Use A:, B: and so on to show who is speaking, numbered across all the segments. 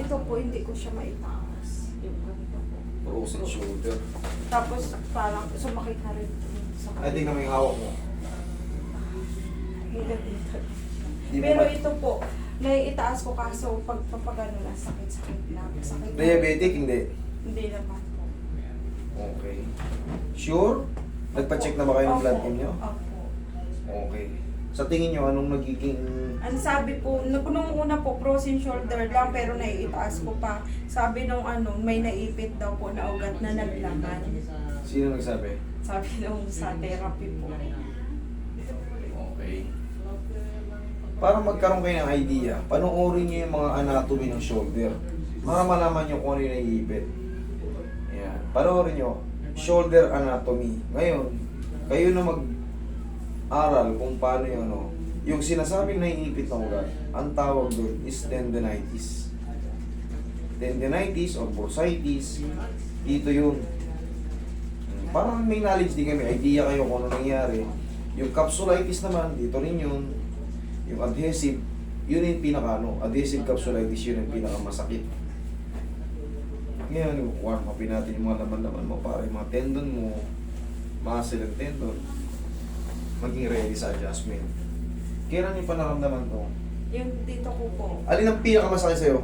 A: Ito po, hindi ko siya maitaas. Yung ganito po.
B: Frozen shoulder.
A: Tapos parang sumakit na rin sa
B: Ay, tingnan mo yung hawak mo.
A: Hilat dito.
B: Di mo
A: Pero
B: ma-
A: ito po, naiitaas ko kaso pag papagano na sakit-sakit lang. Sakit
B: Diabetic, hindi.
A: Hindi naman po.
B: Okay. Sure? Nagpa-check na ba kayo ng blood team nyo?
A: Opo.
B: Okay. Sa tingin nyo, anong nagiging...
A: Ang sabi po, nung una po, frozen shoulder lang, pero naiitaas ko pa. Sabi nung ano, may naipit daw po na ugat na naglaman.
B: Sino nagsabi?
A: Sabi nung sa therapy po.
B: Okay. Para magkaroon kayo ng idea, panoorin nyo yung mga anatomy ng shoulder. Para malaman nyo kung ano yung naiipit. Ayan. Panoorin nyo. Shoulder anatomy. Ngayon, kayo na mag-aral kung paano yung ano. Yung sinasabing naiipit ng ugat, ang tawag doon is tendinitis. Tendinitis or bursitis, dito yun. Parang may knowledge din kami, idea kayo kung ano nangyari. Yung capsulitis naman, dito rin yun. Yung adhesive, yun yung pinaka ano, adhesive capsulitis, yun yung pinaka masakit. Ngayon, warm upin natin yung mga laman-laman mo para yung mga tendon mo, muscle and tendon, maging ready sa adjustment. Kailan yung panaramdaman to?
A: Yung dito ko po.
B: Alin ang pinakamasakit sa'yo?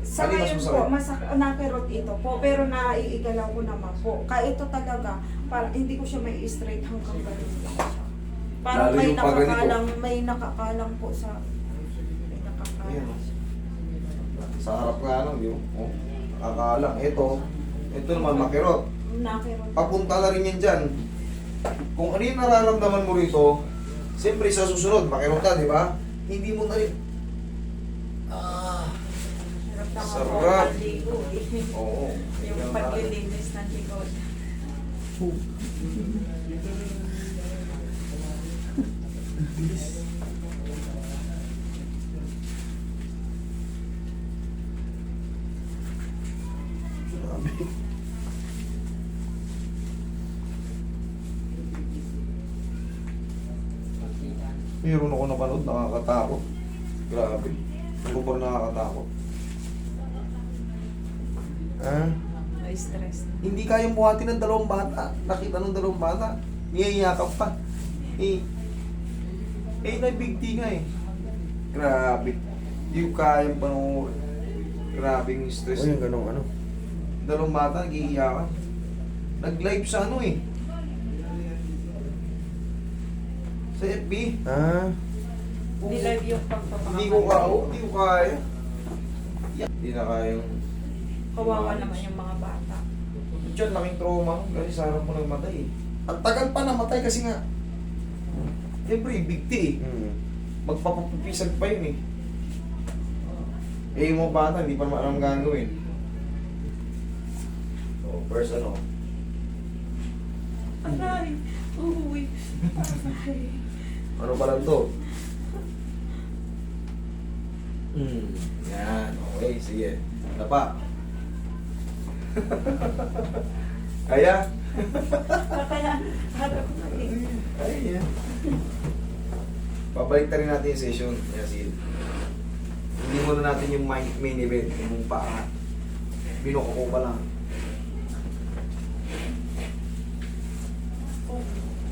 A: Sa
B: Alin mas
A: ngayon
B: masakit?
A: po, masak nakirot ito po, pero naiigalaw ko naman po. Kaya ito talaga, para hindi ko siya may straight hanggang ganun lang siya. Parang
B: Lalo
A: may
B: yung pag ganito.
A: nakakalang, may nakakalang po sa, may
B: Ayan,
A: nakakalang.
B: oh. Sa harap nga lang, yun. Oh, nakakalang. Ito, ito naman makirot.
A: Nakirot.
B: Papunta na rin yan dyan. Kung ano yung nararamdaman mo rito, siyempre sa susunod, makirot ka, di ba? Hindi mo na rin. Ah, Sarap. oo.
A: Yung paglilinis ng likod.
B: Grabe. Meron ako napanood, nakakatakot. Grabe. Super nakakatakot. Ah,
A: May stress na.
B: hindi kayang buhati ng dalawang bata. Nakita ng dalawang bata. Niyayakap pa. Eh, eh, na big thing nga eh. Grabe. Hindi ko kayang panoorin. Grabe yung stress.
C: O yung ganong ano.
B: Dalawang bata, nagiiyakan. Nag-live sa ano eh. Sa FB.
C: Ah,
A: Nilive yung pagpapakamal.
B: Hindi ko kaya. Hindi ko kaya. Hindi na kaya yung...
A: Kawawa naman yung mga bata.
B: Diyan, laking trauma. Kasi sa harap mo nagmatay eh. Ang tagal pa namatay kasi nga. Siyempre, big T eh.
C: hmm.
B: Magpapapisag pa yun eh. Eh, yung mga bata, hindi pa naman alam gagawin. So, first ano,
A: Aray! Uy! Aray!
B: Ano pa lang to? Hmm, yan, okay, sige. Tapa. Kaya? Ay, yan. Babalik na rin natin yung session. Yan, sige. Hindi muna natin yung main, main event, yung paa. Binuko ko pa lang.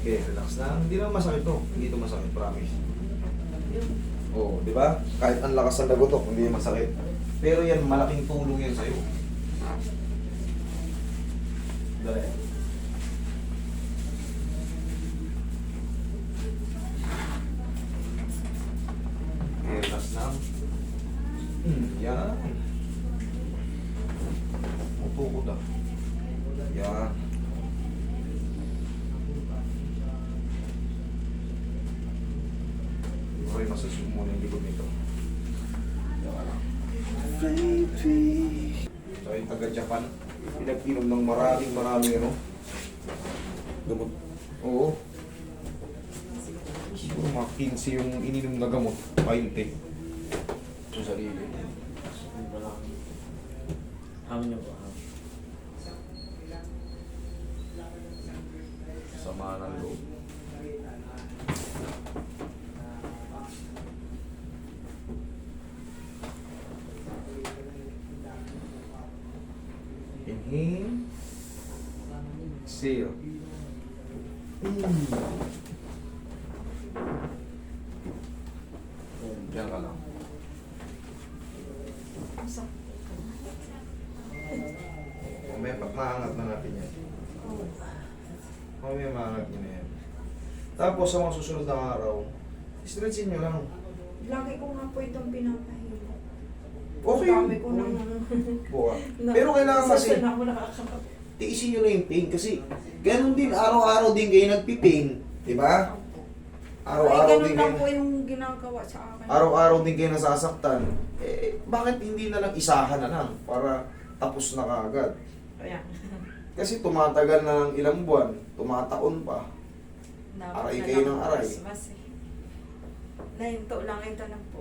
B: Okay, relax na. Hindi naman masakit to. Hindi to masakit, promise. Oo, di ba? Kahit ang lakas ng lagotok, hindi masakit. Pero yan, malaking tulong yan sa'yo. Dali. Okay, relax na. Hmm, yan. Upo ko na. Yan. Okay, masusog muna yung likod nito. So, yung taga-Japan, pinag-inom ng maraming maraming ano. Gamot. Oo. Siguro mga 15 yung ininom na gamot. 20. Sa sarili.
C: Amin niyo po. ah.
B: Sama ng loob. Inhale. Exhale. Mm. Diyan ka lang. Mamaya pa- maangat na natin yan. Mamaya maangat nyo na yan. Tapos sa mga susunod na araw, stretchin nyo lang.
A: Lagi ko nga po itong pinapahilo.
B: Okay.
A: Dami ko nang...
B: Buka. Pero kailangan kasi,
A: Saan ako nakakapag...
B: tiisin nyo na yung pain kasi ganun din, araw-araw din kayo nagpipain. Di ba? Araw-araw
A: Ay,
B: din
A: ganun lang
B: kayo.
A: po yung ginagawa sa akin.
B: Araw-araw din kayo nasasaktan. Eh, bakit hindi na lang isahan na lang para tapos na kaagad?
A: Kaya,
B: Kasi tumatagal na ng ilang buwan, tumataon pa.
A: dapat
B: Aray
A: na
B: kayo
A: lang
B: ng aray.
A: Christmas eh. Nahinto lang ito lang po.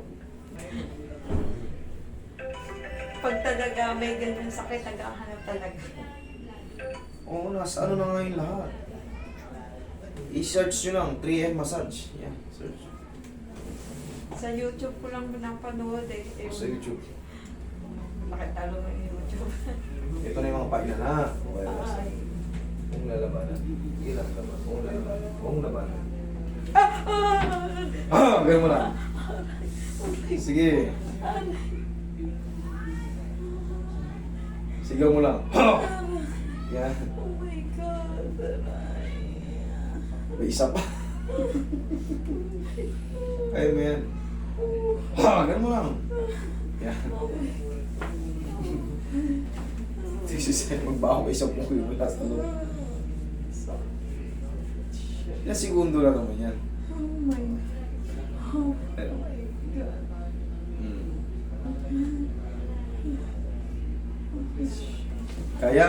A: Pag talaga may ganyan sakit, naghahanap talaga.
B: Oo, nasa ano na nga yung lahat. I-search nyo lang, 3M massage. Yeah, search.
A: Sa YouTube ko lang napanood eh. Yung-
B: Sa YouTube.
A: Nakitalo mo yung YouTube.
B: Ito na yung mga paina na. Okay, basta. Kung lalabanan. Ilang laban. Kung lalabanan. Kung labanan.
A: Ah! Ah!
B: Ah, ganun mo lang. Sige. Sigaw mo lang. Ha! Yan.
A: Oh my God, aray.
B: May isa pa. Ayun mo yan. Ha! Ganun mo lang. Yan. This is it. Magbaho ka isang puko yung last ano. Yan segundo lang naman yan.
A: Oh my Oh my God.
B: Hmm. Kaya?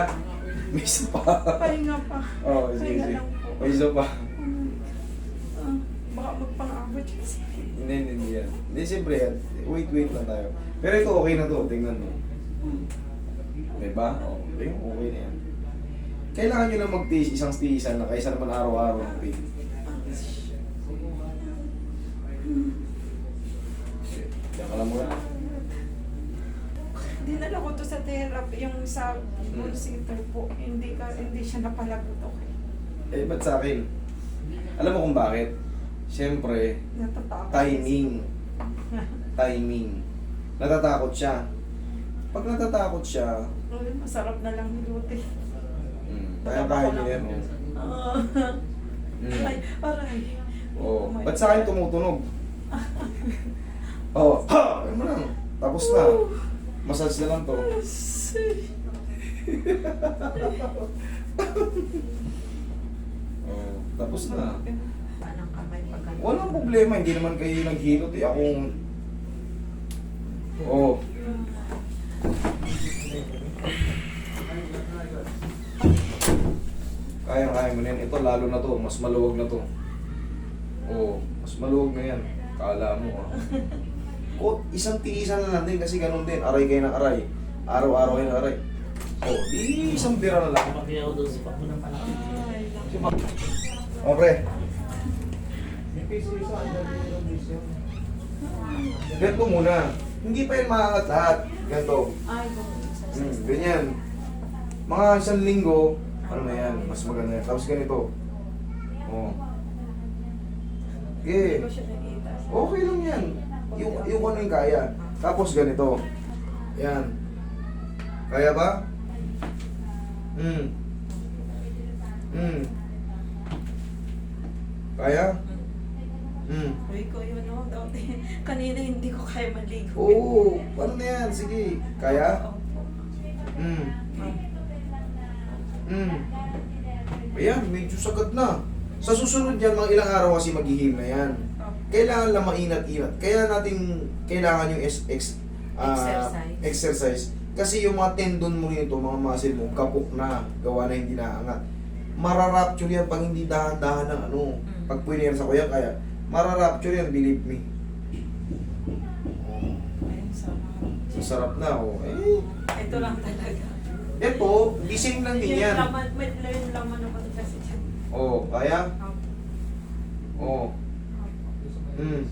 B: May isa pa.
A: Pahinga pa.
B: Oo, oh, sige, sige. May isa pa.
A: Ah, baka magpang-abot yun.
B: Hindi, hindi, hindi yan. Hindi, siyempre yan. Wait, wait lang tayo. Pero ito, okay na to. Tingnan mo. Diba? Oo, okay, okay na yan. Kailangan nyo lang mag-tiis, isang tiisan na kaysa naman araw-araw ng pain. Shit, Diyan ka lang muna.
A: Dinala ko to sa therapy, yung sa bullsitter po. Hindi ka, hindi siya napalagot okay.
B: Eh, ba't sa akin? Alam mo kung bakit? Siyempre,
A: Natatakot.
B: timing. Timing. Natatakot siya. Pag natatakot siya,
A: masarap na lang hilutin.
B: hmm, kaya kaya niya yan. oh.
A: Ah.
B: Hmm.
A: Ay, aray.
B: Oh,
A: my
B: ba't sa akin
A: God.
B: tumutunog? oh, ha! Ano mo lang. Tapos na. Massage na lang to. Oh, tapos na.
A: Anong kamay pag ano?
B: Walang problema, hindi naman kayo naghilot eh. Akong... Oh. Kaya-kaya mo na yan. Ito, lalo na to. Mas maluwag na to. Oh, mas maluwag na yan. Kala mo ah. O, isang tiisan na lang din kasi ganun din. Aray kayo ng aray. Araw-araw kayo ng aray. Oh, di isang bira na lang.
C: Ako doon sa pakbo ng palaki.
A: Ay, lang.
B: Okay. Ganito muna. Hindi pa yan maangat lahat. Ganito. Hmm, ganyan. Mga isang linggo, ano na yan, mas maganda yan. Tapos ganito. Oh.
A: Hindi
B: Okay. Okay lang yan. Yung, yung ano yung kaya. Tapos ganito. Yan. Kaya ba? Hmm. Hmm. Kaya? Hmm.
A: Uy ko yun, no? Dati, kanina hindi ko kaya maligo.
B: Oo. Paano na yan? Sige. Kaya? Hmm. Hmm. Ayan, medyo sagad na. Sa susunod yan, mga ilang araw kasi maghihil na yan. Kailangan lang mainat-inat. Kaya natin, kailangan yung ex, ex, ah,
A: Exercise.
B: exercise. Kasi yung mga tendon mo rito, mga muscle mo, kapok na, gawa na hindi naangat. Mararapture yan pag hindi dahan-dahan ng ano.
A: Mm.
B: Pag puwinersa ko yan, kaya mararapture yan, believe me. Masarap na, oh. Eh,
A: Ito lang talaga.
B: Ito, gising lang din
A: Yung
B: yan.
A: laman, may yung laman naman kasi dyan.
B: Oh, kaya? Oh. Hmm. Hmm.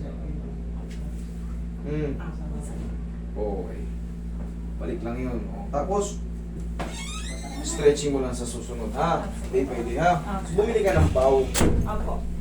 A: Opo.
B: Okay. Balik lang yun. Oh. Tapos, Stretching mo lang sa susunod, ha? Hindi pwede, ha? Bumili ka ng pau.
A: Apo.